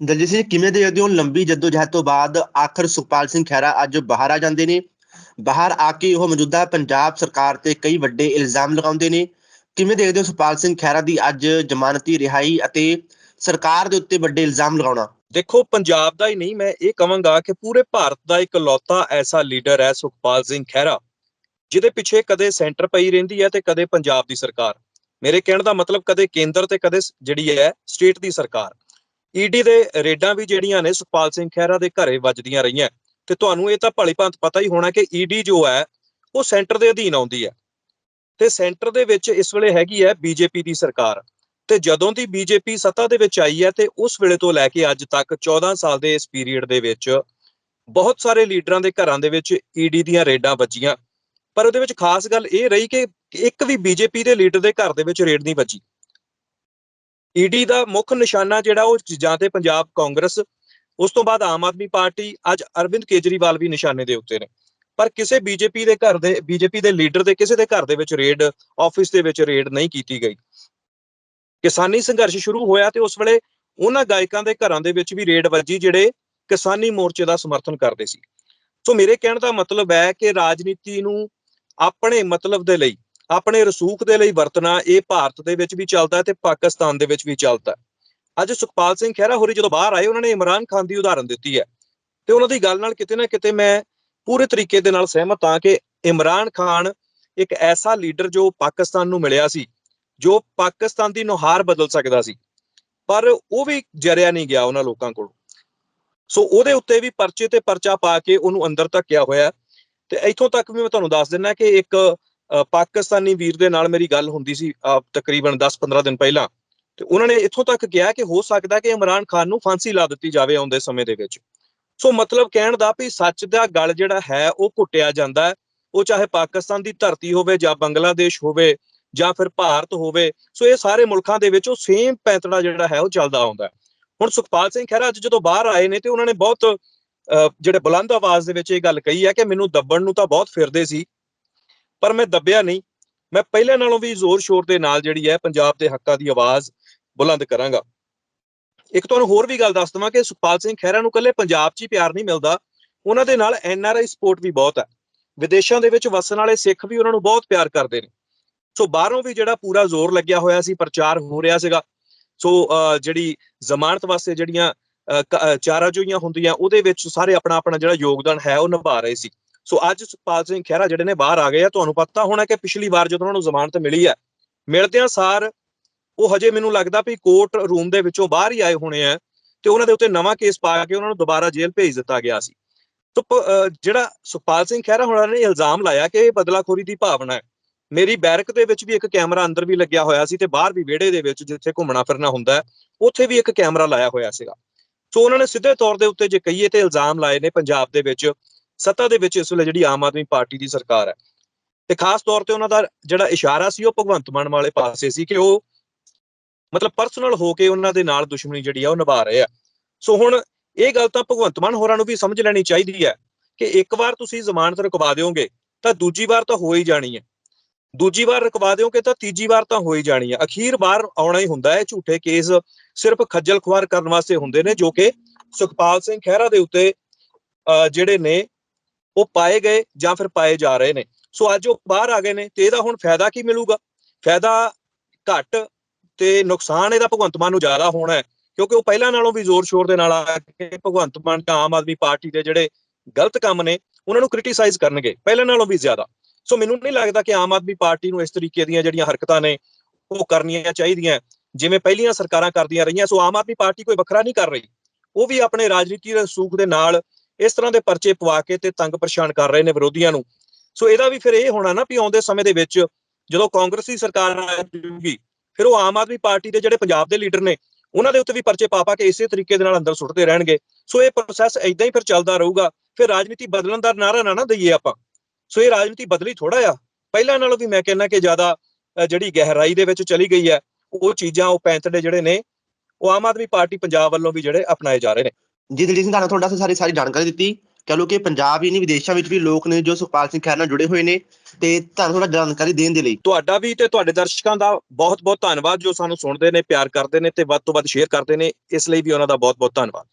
ਦਲਜੀਤ ਸਿੰਘ, ਕਿਵੇਂ ਦੇਖਦੇ ਹੋ? ਲੰਬੀ ਜਦੋਜਹਿਦ ਤੋਂ ਬਾਅਦ ਆਖਰ ਸੁਖਪਾਲ ਸਿੰਘ ਖਹਿਰਾ ਅੱਜ ਬਾਹਰ ਆ ਜਾਂਦੇ ਨੇ। ਬਾਹਰ ਆ ਕੇ ਉਹ ਮੌਜੂਦਾ ਪੰਜਾਬ ਸਰਕਾਰ ਤੇ ਕਈ ਵੱਡੇ ਇਲਜ਼ਾਮ ਲਗਾਉਂਦੇ ਨੇ। ਕਿਵੇਂ ਦੇਖਦੇ ਹੋ ਸੁਖਪਾਲ ਸਿੰਘ ਖਹਿਰਾ ਦੀ ਅੱਜ ਜ਼ਮਾਨਤੀ, ਰਿਹਾਈ ਅਤੇ ਸਰਕਾਰ ਦੇ ਉੱਤੇ ਵੱਡੇ ਇਲਜ਼ਾਮ ਲਗਾਉਣਾ? ਦੇਖੋ, ਪੰਜਾਬ ਦਾ ਹੀ ਨਹੀਂ, ਮੈਂ ਇਹ ਕਹਾਂਗਾ ਕਿ ਪੂਰੇ ਭਾਰਤ ਦਾ ਇਕਲੌਤਾ ਐਸਾ ਲੀਡਰ ਹੈ ਸੁਖਪਾਲ ਸਿੰਘ ਖਹਿਰਾ, ਜਿਹਦੇ ਪਿੱਛੇ ਕਦੇ ਸੈਂਟਰ ਪਈ ਰਹਿੰਦੀ ਹੈ ਤੇ ਕਦੇ ਪੰਜਾਬ ਦੀ ਸਰਕਾਰ। ਮੇਰੇ ਕਹਿਣ ਦਾ ਮਤਲਬ ਕਦੇ ਕੇਂਦਰ ਤੇ ਕਦੇ ਜਿਹੜੀ ਹੈ ਸਟੇਟ ਦੀ ਸਰਕਾਰ। ਈਡੀ ਦੇ ਰੇਡਾਂ ਵੀ ਜਿਹੜੀਆਂ ਨੇ ਸੁਖਪਾਲ ਸਿੰਘ ਖਹਿਰਾ ਦੇ ਘਰੇ ਵੱਜਦੀਆਂ ਰਹੀਆਂ। ਤੇ ਤੁਹਾਨੂੰ ਇਹ ਤਾਂ ਭਲੀ ਭਾਂਤ ਪਤਾ ਹੀ ਹੋਣਾ ਕਿ ਈਡੀ ਜੋ ਹੈ, ਉਹ ਸੈਂਟਰ ਦੇ ਅਧੀਨ ਆਉਂਦੀ ਹੈ। ਤੇ ਸੈਂਟਰ ਦੇ ਵਿੱਚ ਇਸ ਵੇਲੇ ਹੈਗੀ ਹੈ ਬੀਜੇਪੀ ਦੀ ਸਰਕਾਰ। ਤੇ ਜਦੋਂ ਦੀ ਬੀਜੇਪੀ ਸੱਤਾ ਦੇ ਵਿੱਚ ਆਈ ਹੈ ਤੇ ਉਸ ਵੇਲੇ ਤੋਂ ਲੈ ਕੇ ਅੱਜ ਤੱਕ 14 ਸਾਲ ਦੇ ਇਸ ਪੀਰੀਅਡ ਦੇ ਵਿੱਚ ਬਹੁਤ ਸਾਰੇ ਲੀਡਰਾਂ ਦੇ ਘਰਾਂ ਦੇ ਵਿੱਚ ਈਡੀ ਦੀਆਂ ਰੇਡਾਂ ਵੱਜੀਆਂ। ਪਰ ਉਹਦੇ ਵਿੱਚ ਖਾਸ ਗੱਲ ਇਹ ਰਹੀ ਕਿ ਇੱਕ ਵੀ ਬੀਜੇਪੀ ਦੇ ਲੀਡਰ ਦੇ ਘਰ ਦੇ ਵਿੱਚ ਰੇਡ ਨਹੀਂ ਵੱਜੀ। ਈਡੀ ਦਾ ਮੁੱਖ ਨਿਸ਼ਾਨਾ ਜਿਹੜਾ ਉਹ ਜਾਂ ਤੇ ਪੰਜਾਬ ਕਾਂਗਰਸ, ਉਸ ਤੋਂ ਬਾਅਦ ਆਮ ਆਦਮੀ ਪਾਰਟੀ, ਅੱਜ ਅਰਵਿੰਦ ਕੇਜਰੀਵਾਲ ਵੀ ਨਿਸ਼ਾਨੇ ਦੇ ਉੱਤੇ ਨੇ। ਪਰ ਕਿਸੇ ਬੀਜੇਪੀ ਦੇ ਘਰ ਦੇ, ਬੀਜੇਪੀ ਦੇ ਲੀਡਰ ਦੇ, ਕਿਸੇ ਦੇ ਘਰ ਦੇ ਵਿੱਚ ਰੇਡ, ਆਫਿਸ ਦੇ ਵਿੱਚ ਰੇਡ ਨਹੀਂ ਕੀਤੀ ਗਈ। ਕਿਸਾਨੀ ਸੰਘਰਸ਼ ਸ਼ੁਰੂ ਹੋਇਆ ਤੇ ਉਸ ਵੇਲੇ ਉਹਨਾਂ ਗਾਇਕਾਂ ਦੇ ਘਰਾਂ ਦੇ ਵਿੱਚ ਵੀ ਰੇਡ ਵੱਜੀ, ਜਿਹੜੇ ਕਿਸਾਨੀ ਮੋਰਚੇ ਦਾ ਸਮਰਥਨ ਕਰਦੇ ਸੀ। ਸੋ ਮੇਰੇ ਕਹਿਣ ਦਾ ਮਤਲਬ ਹੈ ਕਿ ਰਾਜਨੀਤੀ ਨੂੰ ਆਪਣੇ ਮਤਲਬ ਦੇ ਲਈ ਆਪਣੇ ਰਸੂਖ ਦੇ ਲਈ ਵਰਤਣਾ ਇਹ ਭਾਰਤ ਦੇ ਵਿੱਚ ਵੀ ਚੱਲਦਾ ਹੈ ਤੇ ਪਾਕਿਸਤਾਨ ਦੇ ਵਿੱਚ ਵੀ ਚੱਲਦਾ। ਅੱਜ ਸੁਖਪਾਲ ਸਿੰਘ ਖਹਿਰਾ ਹੋਰੀ ਜਦੋਂ ਬਾਹਰ ਆਏ, ਉਹਨਾਂ ਨੇ ਇਮਰਾਨ ਖਾਨ ਦੀ ਉਦਾਹਰਨ ਦਿੱਤੀ ਹੈ ਤੇ ਉਹਨਾਂ ਦੀ ਗੱਲ ਨਾਲ ਕਿਤੇ ਨਾ ਕਿਤੇ ਮੈਂ ਪੂਰੇ ਤਰੀਕੇ ਦੇ ਨਾਲ ਸਹਿਮਤ ਹਾਂ ਕਿ ਇਮਰਾਨ ਖਾਨ ਇੱਕ ਐਸਾ ਲੀਡਰ ਜੋ ਪਾਕਿਸਤਾਨ ਨੂੰ ਮਿਲਿਆ ਸੀ, ਜੋ ਪਾਕਿਸਤਾਨ ਦੀ ਨੁਹਾਰ ਬਦਲ ਸਕਦਾ ਸੀ। ਪਰ ਉਹ ਵੀ ਜਰਿਆ ਨਹੀਂ ਗਿਆ ਉਹਨਾਂ ਲੋਕਾਂ ਕੋਲ। ਸੋ ਉਹਦੇ ਉੱਤੇ ਵੀ ਪਰਚੇ ਤੇ ਪਰਚਾ ਪਾ ਕੇ ਉਹਨੂੰ ਅੰਦਰ ਧੱਕਿਆ ਹੋਇਆ। ਤੇ ਇੱਥੋਂ ਤੱਕ ਵੀ ਮੈਂ ਤੁਹਾਨੂੰ ਦੱਸ ਦਿੰਦਾ ਕਿ ਇੱਕ ਪਾਕਿਸਤਾਨੀ ਵੀਰ ਦੇ ਨਾਲ ਮੇਰੀ ਗੱਲ ਹੁੰਦੀ ਸੀ ਤਕਰੀਬਨ 10-15 ਦਿਨ ਪਹਿਲਾਂ। ਤੇ ਉਹਨਾਂ ਨੇ ਇੱਥੋਂ ਤੱਕ ਕਿਹਾ ਕਿ ਹੋ ਸਕਦਾ ਕਿ ਇਮਰਾਨ ਖਾਨ ਨੂੰ ਫਾਂਸੀ ਲਾ ਦਿੱਤੀ ਜਾਵੇ ਆਉਂਦੇ ਸਮੇਂ ਦੇ ਵਿੱਚ। ਸੋ ਮਤਲਬ ਕਹਿਣ ਦਾ ਵੀ ਸੱਚ ਦਾ ਗਲ ਜਿਹੜਾ ਹੈ, ਉਹ ਘੁੱਟਿਆ ਜਾਂਦਾ ਹੈ। ਉਹ ਚਾਹੇ ਪਾਕਿਸਤਾਨ ਦੀ ਧਰਤੀ ਹੋਵੇ ਜਾਂ ਬੰਗਲਾਦੇਸ਼ ਹੋਵੇ ਜਾਂ ਫਿਰ ਭਾਰਤ ਹੋਵੇ, ਸੋ ਇਹ ਸਾਰੇ ਮੁਲਕਾਂ ਦੇ ਵਿੱਚ ਉਹ ਸੇਮ ਪੈਂਤੜਾ ਜਿਹੜਾ ਹੈ, ਉਹ ਚੱਲਦਾ ਆਉਂਦਾ ਹੁਣ ਸੁਖਪਾਲ ਸਿੰਘ ਖਹਿਰਾ ਅੱਜ ਜਦੋਂ ਬਾਹਰ ਆਏ ਨੇ ਤੇ ਉਹਨਾਂ ਨੇ ਬਹੁਤ ਜਿਹੜੇ ਬੁਲੰਦ ਆਵਾਜ਼ ਦੇ ਵਿੱਚ ਇਹ ਗੱਲ ਕਹੀ ਹੈ ਕਿ ਮੈਨੂੰ ਦੱਬਣ ਨੂੰ ਤਾਂ ਬਹੁਤ ਫਿਰਦੇ ਸੀ। ਪਰ ਮੈਂ ਦੱਬਿਆ ਨਹੀਂ। ਮੈਂ ਪਹਿਲਾਂ ਨਾਲੋਂ ਵੀ ਜ਼ੋਰ ਸ਼ੋਰ ਦੇ ਨਾਲ ਜਿਹੜੀ ਹੈ ਪੰਜਾਬ ਦੇ ਹੱਕਾਂ ਦੀ ਆਵਾਜ਼ ਬੁਲੰਦ ਕਰਾਂਗਾ। ਇੱਕ ਤੁਹਾਨੂੰ ਹੋਰ ਵੀ ਗੱਲ ਦੱਸ ਦਵਾਂ ਕਿ ਸੁਖਪਾਲ ਸਿੰਘ ਖਹਿਰਾ ਨੂੰ ਕੱਲੇ ਪੰਜਾਬ 'ਚ ਹੀ ਪਿਆਰ ਨਹੀਂ ਮਿਲਦਾ। ਉਹਨਾਂ ਦੇ ਨਾਲ ਐੱਨ ਆਰ ਆਈ ਸਪੋਰਟ ਵੀ ਬਹੁਤ ਹੈ। ਵਿਦੇਸ਼ਾਂ ਦੇ ਵਿੱਚ ਵਸਣ ਵਾਲੇ ਸਿੱਖ ਵੀ ਉਹਨਾਂ ਨੂੰ ਬਹੁਤ ਪਿਆਰ ਕਰਦੇ ਨੇ। ਸੋ ਬਾਹਰੋਂ ਵੀ ਜਿਹੜਾ ਪੂਰਾ ਜ਼ੋਰ ਲੱਗਿਆ ਹੋਇਆ ਸੀ ਪ੍ਰਚਾਰ ਹੋ ਰਿਹਾ ਸੀਗਾ। ਸੋ ਜਿਹੜੀ ਜ਼ਮਾਨਤ ਵਾਸਤੇ ਜਿਹੜੀਆਂ ਅਹ, ਕ- ਚਾਰਾਜੋਈਆਂ ਹੁੰਦੀਆਂ ਉਹਦੇ ਵਿੱਚ ਸਾਰੇ ਆਪਣਾ ਆਪਣਾ ਜਿਹੜਾ ਯੋਗਦਾਨ ਹੈ ਉਹ ਨਿਭਾ ਰਹੇ ਸੀ। ਸੋ ਅੱਜ ਸੁਖਪਾਲ ਸਿੰਘ ਖਹਿਰਾ ਜਿਹੜੇ ਨੇ ਬਾਹਰ ਆ ਗਏ ਆ, ਤੁਹਾਨੂੰ ਪਤਾ ਹੋਣਾ ਕਿ ਪਿਛਲੀ ਵਾਰ ਜਦੋਂ ਉਹਨਾਂ ਨੂੰ ਜ਼ਮਾਨਤ ਮਿਲੀ ਹੈ ਮਿਲਦਿਆਂ ਸਾਰ ਉਹ ਹਜੇ ਮੈਨੂੰ ਲੱਗਦਾ ਵੀ ਕੋਰਟ ਰੂਮ ਦੇ ਵਿੱਚੋਂ ਬਾਹਰ ਹੀ ਆਏ ਹੋਣੇ ਆ ਤੇ ਉਹਨਾਂ ਦੇ ਉੱਤੇ ਨਵਾਂ ਕੇਸ ਪਾ ਕੇ ਉਹਨਾਂ ਨੂੰ ਦੁਬਾਰਾ ਜੇਲ੍ਹ ਭੇਜ ਦਿੱਤਾ ਗਿਆ ਸੀ। ਸੋ ਜਿਹੜਾ ਸੁਖਪਾਲ ਸਿੰਘ ਖਹਿਰਾ ਹੋਣਾ ਨੇ ਇਲਜ਼ਾਮ ਲਾਇਆ ਕਿ ਇਹ ਬਦਲਾਖੋਰੀ ਦੀ ਭਾਵਨਾ ਹੈ। ਮੇਰੀ ਬੈਰਕ ਦੇ ਵਿੱਚ ਵੀ ਇੱਕ ਕੈਮਰਾ ਅੰਦਰ ਵੀ ਲੱਗਿਆ ਹੋਇਆ ਸੀ ਤੇ ਬਾਹਰ ਵੀ ਵਿਹੜੇ ਦੇ ਵਿੱਚ ਜਿੱਥੇ ਘੁੰਮਣਾ ਫਿਰਨਾ ਹੁੰਦਾ ਹੈ ਉੱਥੇ ਵੀ ਇੱਕ ਕੈਮਰਾ ਲਾਇਆ ਹੋਇਆ ਸੀਗਾ। ਸੋ ਉਹਨਾਂ ਨੇ ਸਿੱਧੇ ਤੌਰ ਦੇ ਉੱਤੇ ਜੇ ਕਹੀਏ ਤੇ ਇਲਜ਼ਾਮ ਲਾਏ ਨੇ ਪੰਜਾਬ ਦੇ ਵਿੱਚ ਸੱਤਾ ਦੇ ਵਿੱਚ ਇਸ ਵੇਲੇ ਜਿਹੜੀ ਆਮ ਆਦਮੀ ਪਾਰਟੀ ਦੀ ਸਰਕਾਰ ਹੈ। ਤੇ ਖਾਸ ਤੌਰ ਤੇ ਉਹਨਾਂ ਦਾ ਜਿਹੜਾ ਇਸ਼ਾਰਾ ਸੀ ਉਹ ਭਗਵੰਤ ਮਾਨ ਵਾਲੇ ਪਾਸੇ ਸੀ ਕਿ ਉਹ ਮਤਲਬ ਪਰਸਨਲ ਹੋ ਕੇ ਉਹਨਾਂ ਦੇ ਨਾਲ ਦੁਸ਼ਮਣੀ ਜਿਹੜੀ ਆ ਉਹ ਨਿਭਾ ਰਹੇ ਆ। ਸੋ ਹੁਣ ਇਹ ਗੱਲ ਤਾਂ ਭਗਵੰਤ ਮਾਨ ਹੋਰਾਂ ਨੂੰ ਵੀ ਸਮਝ ਲੈਣੀ ਚਾਹੀਦੀ ਹੈ ਕਿ ਇੱਕ ਵਾਰ ਤੁਸੀਂ ਜ਼ਮਾਨਤ ਰੁਕਵਾ ਦਿਓਗੇ ਤਾਂ ਦੂਜੀ ਵਾਰ ਤਾਂ ਹੋ ਹੀ ਜਾਣੀ ਹੈ। ਦੂਜੀ ਵਾਰ ਰੁਕਵਾ ਦਿਓਗੇ ਤਾਂ ਤੀਜੀ ਵਾਰ ਤਾਂ ਹੋ ਹੀ ਜਾਣੀ ਹੈ। ਅਖੀਰ ਵਾਰ ਆਉਣਾ ਹੀ ਹੁੰਦਾ ਹੈ ਝੂਠੇ ਕੇਸ ਸਿਰਫ ਖੱਜਲ ਖੁਆਰ ਕਰਨ ਵਾਸਤੇ ਹੁੰਦੇ ਨੇ ਜੋ ਕਿ ਸੁਖਪਾਲ ਸਿੰਘ ਖਹਿਰਾ ਦੇ ਉੱਤੇ ਅਹ, ਜਿਹੜੇ ਨੇ ਉਹ ਪਾਏ ਗਏ ਜਾਂ ਫਿਰ ਪਾਏ ਜਾ ਰਹੇ ਨੇ। ਸੋ ਅੱਜ ਉਹ ਬਾਹਰ ਆ ਗਏ ਨੇ ਤੇ ਇਹਦਾ ਹੁਣ ਫਾਇਦਾ ਕੀ ਮਿਲੂਗਾ? ਫਾਇਦਾ ਘੱਟ ਤੇ ਨੁਕਸਾਨ ਇਹਦਾ ਭਗਵੰਤ ਮਾਨ ਨੂੰ ਜ਼ਿਆਦਾ ਹੋਣਾ ਹੈ, ਕਿਉਂਕਿ ਉਹ ਪਹਿਲਾਂ ਨਾਲੋਂ ਵੀ ਜ਼ੋਰ ਸ਼ੋਰ ਦੇ ਨਾਲ ਆ ਕੇ ਭਗਵੰਤ ਮਾਨ ਤੇ ਆਮ ਆਦਮੀ ਪਾਰਟੀ ਦੇ ਜਿਹੜੇ ਗਲਤ ਕੰਮ ਨੇ, ਉਹਨਾਂ ਨੂੰ ਕ੍ਰਿਟੀਸਾਈਜ਼ ਕਰਨਗੇ, ਪਹਿਲਾਂ ਨਾਲੋਂ ਵੀ ਜ਼ਿਆਦਾ। ਸੋ ਮੈਨੂੰ ਨਹੀਂ ਲੱਗਦਾ ਕਿ ਆਮ ਆਦਮੀ ਪਾਰਟੀ ਨੂੰ ਇਸ ਤਰੀਕੇ ਦੀਆਂ ਜਿਹੜੀਆਂ ਹਰਕਤਾਂ ਨੇ, ਉਹ ਕਰਨੀਆਂ ਚਾਹੀਦੀਆਂ। ਜਿਵੇਂ ਪਹਿਲੀਆਂ ਸਰਕਾਰਾਂ ਕਰਦੀਆਂ ਰਹੀਆਂ, ਸੋ ਆਮ ਆਦਮੀ ਪਾਰਟੀ ਕੋਈ ਵੱਖਰਾ ਨਹੀਂ ਕਰ ਰਹੀ। ਉਹ ਵੀ ਆਪਣੇ ਰਾਜਨੀਤੀ ਰਸੂਖ ਦੇ ਨਾਲ ਇਸ ਤਰ੍ਹਾਂ ਦੇ ਪਰਚੇ ਪਵਾ ਕੇ ਤੇ ਤੰਗ ਪਰੇਸ਼ਾਨ ਕਰ ਰਹੇ ਨੇ ਵਿਰੋਧੀਆਂ ਨੂੰ। ਸੋ ਇਹਦਾ ਵੀ ਫਿਰ ਇਹ ਹੋਣਾ ਨਾ ਵੀ ਆਉਂਦੇ ਸਮੇਂ ਦੇ ਵਿੱਚ ਜਦੋਂ ਕਾਂਗਰਸੀ ਸਰਕਾਰ ਆ ਜਾਊਗੀ ਫਿਰ ਉਹ ਆਮ ਆਦਮੀ ਪਾਰਟੀ ਦੇ ਜਿਹੜੇ ਪੰਜਾਬ ਦੇ ਲੀਡਰ ਨੇ, ਉਹਨਾਂ ਦੇ ਉੱਤੇ ਵੀ ਪਰਚੇ ਪਾ ਪਾ ਕੇ ਇਸੇ ਤਰੀਕੇ ਦੇ ਨਾਲ ਅੰਦਰ ਸੁੱਟਦੇ ਰਹਿਣਗੇ। ਸੋ ਇਹ ਪ੍ਰੋਸੈਸ ਇਦਾਂ ਹੀ ਫਿਰ ਚੱਲਦਾ ਰਹੂਗਾ। ਫਿਰ ਰਾਜਨੀਤੀ ਬਦਲਣ ਦਾ ਨਾਰਾ ਨਾ ਨਾ ਦਈਏ ਆਪਾਂ। ਸੋ ਇਹ ਰਾਜਨੀਤੀ ਬਦਲੀ ਥੋੜਾ ਆ। ਪਹਿਲਾਂ ਨਾਲੋਂ ਵੀ ਮੈਂ ਕਹਿੰਦਾ ਕਿ ਜ਼ਿਆਦਾ ਜਿਹੜੀ ਗਹਿਰਾਈ ਦੇ ਵਿੱਚ ਚਲੀ ਗਈ ਹੈ, ਉਹ ਚੀਜ਼ਾਂ, ਉਹ ਪੈਂਤੜੇ ਜਿਹੜੇ ਨੇ, ਉਹ ਆਮ ਆਦਮੀ ਪਾਰਟੀ ਪੰਜਾਬ ਵੱਲੋਂ ਵੀ ਜਿਹੜੇ ਅਪਣਾਏ ਜਾ ਰਹੇ ਨੇ। ਜੀ ਦਲਜੀਤ ਸਿੰਘ ਤੁਹਾਨੂੰ ਤੁਹਾਡਾ ਸਾਰੀ ਸਾਰੀ ਜਾਣਕਾਰੀ ਦਿੱਤੀ, ਕਹ ਲਓ ਕਿ ਪੰਜਾਬ ਹੀ ਨਹੀਂ, ਵਿਦੇਸ਼ਾਂ ਵਿੱਚ ਵੀ ਲੋਕ ਨੇ ਜੋ ਸੁਖਪਾਲ ਸਿੰਘ ਖਹਿਰਾ ਨਾਲ ਜੁੜੇ ਹੋਏ ਨੇ ਤੇ ਤੁਹਾਨੂੰ ਥੋੜਾ ਜਾਣਕਾਰੀ ਦੇਣ ਦੇ ਲਈ। ਤੁਹਾਡਾ ਵੀ ਤੇ ਤੁਹਾਡੇ ਦਰਸ਼ਕਾਂ ਦਾ ਬਹੁਤ ਬਹੁਤ ਧੰਨਵਾਦ ਜੋ ਸਾਨੂੰ ਸੁਣਦੇ ਨੇ, ਪਿਆਰ ਕਰਦੇ ਨੇ ਤੇ ਵੱਧ ਤੋਂ ਵੱਧ ਸ਼ੇਅਰ ਕਰਦੇ ਨੇ, ਇਸ ਲਈ ਵੀ ਉਹਨਾਂ ਦਾ ਬਹੁਤ ਬਹੁਤ ਧੰਨਵਾਦ।